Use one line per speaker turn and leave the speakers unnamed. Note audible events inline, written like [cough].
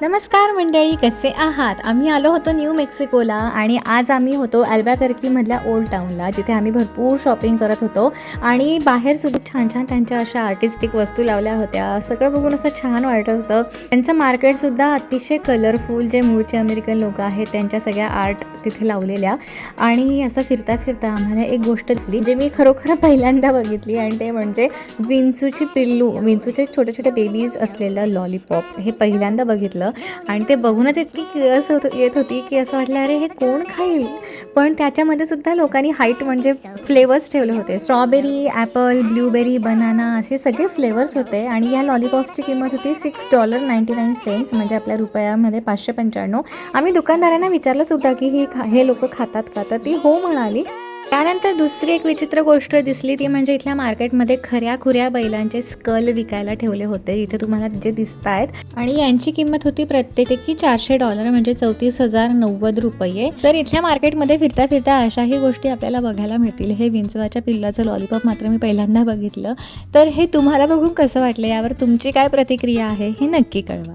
नमस्कार मंडळी कसे आहात? आम्ही आलो होतो न्यू मेक्सिकोला आणि आज आम्ही होतो अल्बॅकर्कीमधल्या ओल्ड टाऊनला जिथे आम्ही भरपूर शॉपिंग करत होतो. आणि बाहेर सुद्धा छान छान त्यांच्या अशा आर्टिस्टिक वस्तू लावल्या होत्या. सगळं बघून असं छान वाटत होतं. त्यांचं मार्केटसुद्धा अतिशय कलरफुल जे मूळचे अमेरिकन लोक आहेत त्यांच्या सगळ्या आर्ट तिथे लावलेल्या. आणि असं फिरता फिरता आम्हाला एक गोष्ट दिसली जे मी खरोखर [laughs] पहिल्यांदा बघितली. आणि ते म्हणजे विंचूची पिल्लू विंचूचे छोटे छोटे बेबीज असलेलं लॉलीपॉप हे पहिल्यांदा बघितलं. आणि ते बघूनच इतकी किळस होत येत होती की असं वाटलं अरे हे कोण खाईल? पण त्याच्यामध्ये सुद्धा लोकांनी हाईट म्हणजे फ्लेवर्स ठेवले होते. स्ट्रॉबेरी ॲपल ब्ल्यूबेरी बनाना असे सगळे फ्लेवर्स होते. आणि या लॉलीपॉपची किंमत होती six dollar ninety nine cents म्हणजे आपल्या रुपयामध्ये पाचशे पंच्याण्णव. आम्ही दुकानदारांना विचारलं सुद्धा की ही खा हे लोक खातात का? तर ती हो म्हणाली त्यानंतर दुसरी एक विचित्र गोष्ट दिसली ती म्हणजे इथल्या मार्केटमध्ये खऱ्या खुऱ्या बैलांचे स्कल विकायला ठेवले होते. इथे तुम्हाला जे दिसत आहेत आणि यांची किंमत होती प्रत्येकी चारशे डॉलर म्हणजे चौतीस हजार नव्वद रुपये. तर इथल्या मार्केटमध्ये फिरता फिरता अशाही गोष्टी आपल्याला बघायला मिळतील. हे विंचवाच्या पिल्लाचं लॉलीपॉप मात्र मी पहिल्यांदा बघितलं. तर हे तुम्हाला बघून कसं वाटलं? यावर तुमची काय प्रतिक्रिया आहे हे नक्की कळवा.